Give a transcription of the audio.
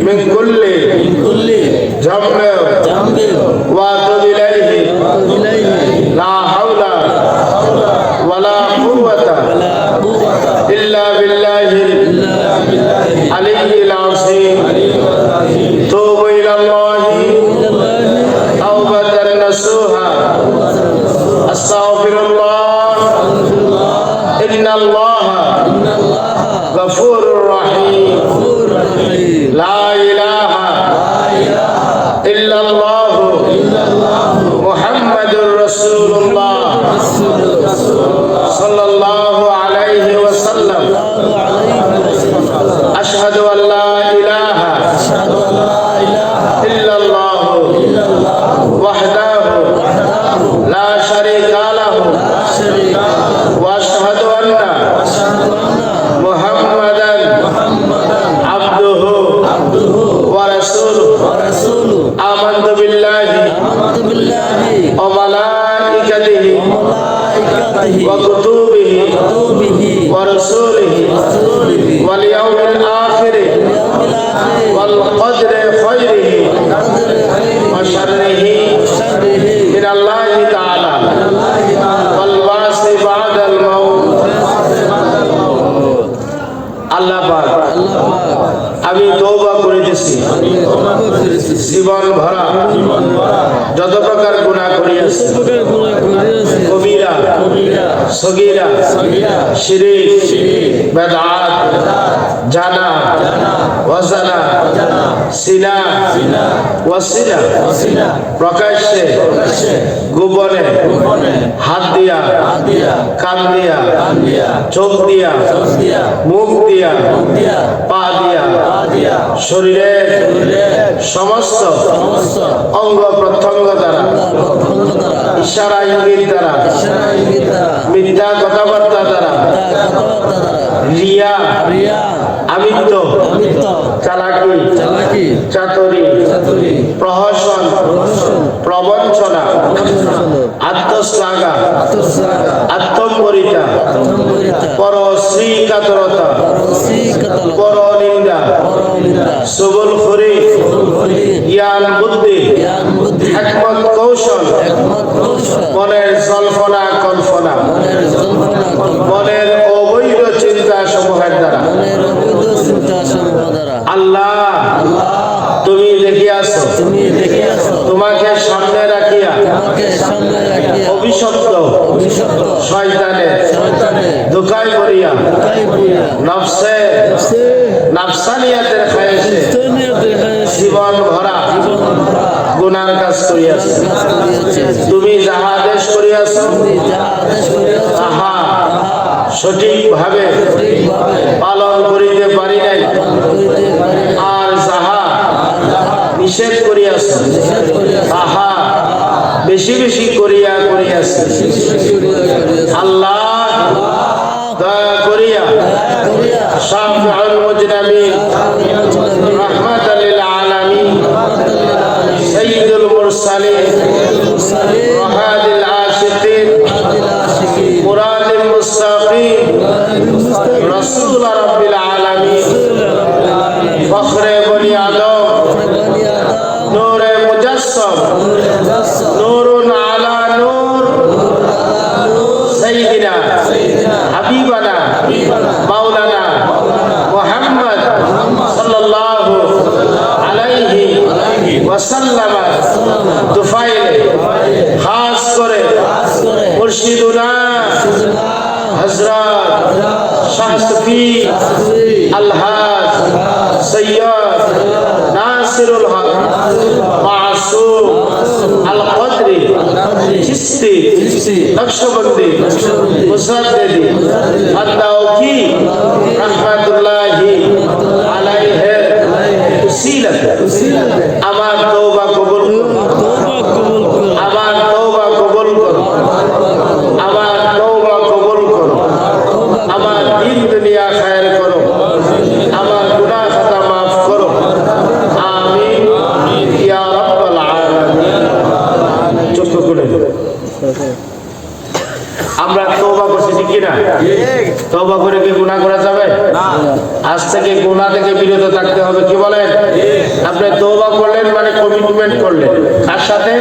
من كل من كل ذنب واتوب إليه. إليه لا حول ولا قوة إلا بالله. العلي العظيم. توبوا إلى الله. توبه نصوحا ان الله. إن الله غفور সাল্লাহ وملائكته وكتبه وكتبه ورسوله ورسوله واليوم الآخر واليوم الآخر والقدر خيره والقدر خيره وشره وشره من الله تعالى الله تعالى والبعث بعد الموت আল্লাহ পাক আল্লাহ পাক আমি তওবা করিতেছি আমি তওবা করিতেছি জীবন ভরা যত প্রকার গুনাহ করিয়াছি প্রকার গুনাহ করিয়াছি কবিরা কবিরা সগীরা শিরিক বেদাত জানা ওয়াজানা সিনা ওয়াসিলা প্রকাশ্যে গোপনে হাত দিয়া কান দিয়া চোখ দিয়া মুখ দিয়া পা দিয়া শরীরের সমস্ত সমস্ত অঙ্গ প্রত্যঙ্গ দ্বারা ইশারা ইঙ্গিত দ্বারা মিথ্যা কথাবার্তা দ্বারা রিয়া। আমিত্ব। চালাকি। চালাকি। চাতুরি। চাতুরি। প্রহসন। প্রবঞ্চনা। আত্মশ্লাঘা। আত্মপরিতা আত্মপরিতা পর শ্রীকাতরতা রসিকতল পর নিন্দা পরমিতা সবল খরি জ্ঞান বুদ্ধি একমত কৌশল। একমত কৌশল মনের জল্পনা কল্পনা। মনের জল্পনা কল্পনা। মনের অবৈধ চিন্তা সমূহের দ্বারা। মনের অবৈধ চিন্তা সমূহ দ্বারা। আল্লাহ আল্লাহ। তুমি দেখিয়াছ তোমাকে সামনে রাখিয়া। অভিশপ্ত। অভিশপ্ত। শয়তানে। দোকায় করিয়া। নফসে। নাফসানিয়াতের খায়েছে গুনার কাজ করিয়াছে তুমি যাহা আদেশ করিয়াছ, তাহা সঠিকভাবে পালন করিতে পারি নাই। আর যাহা নিষেধ করিয়াছ, তাহা বেশি বেশি করিয়া করিয়াছে আল্লাহ দয়া করিয়া দয়া করিয়া শাফিউল মুজাসসাম নূরুন আলা নূর। সাইয়্যিদিনা হাবিবানা। মাওলানা মুহাম্মদ সাল্লাল্লাহু আলাইহি ওয়াসাল্লাম তুফাইলে, খাস করে মুর্শিদুনা হযরত শাহ সুফি আলহাজ সৈয়দ নাসিরুল হক মাসুম আল কদরি চিস্তি নকশবন্দি মুসাদ্দেদি আদাউকি রহমাতুল্লাহি আলাইহি। উসিলত আমার তওবা কবুল করো। আমার তওবা কবুল করো। আমার তবা করে কি গুণা করা যাবে? আজ থেকে গুণা থেকে বিরত থাকতে হবে কি বলেন? আপনি তবা করলেন মানে কমিটমেন্ট করলেন। তার সাথে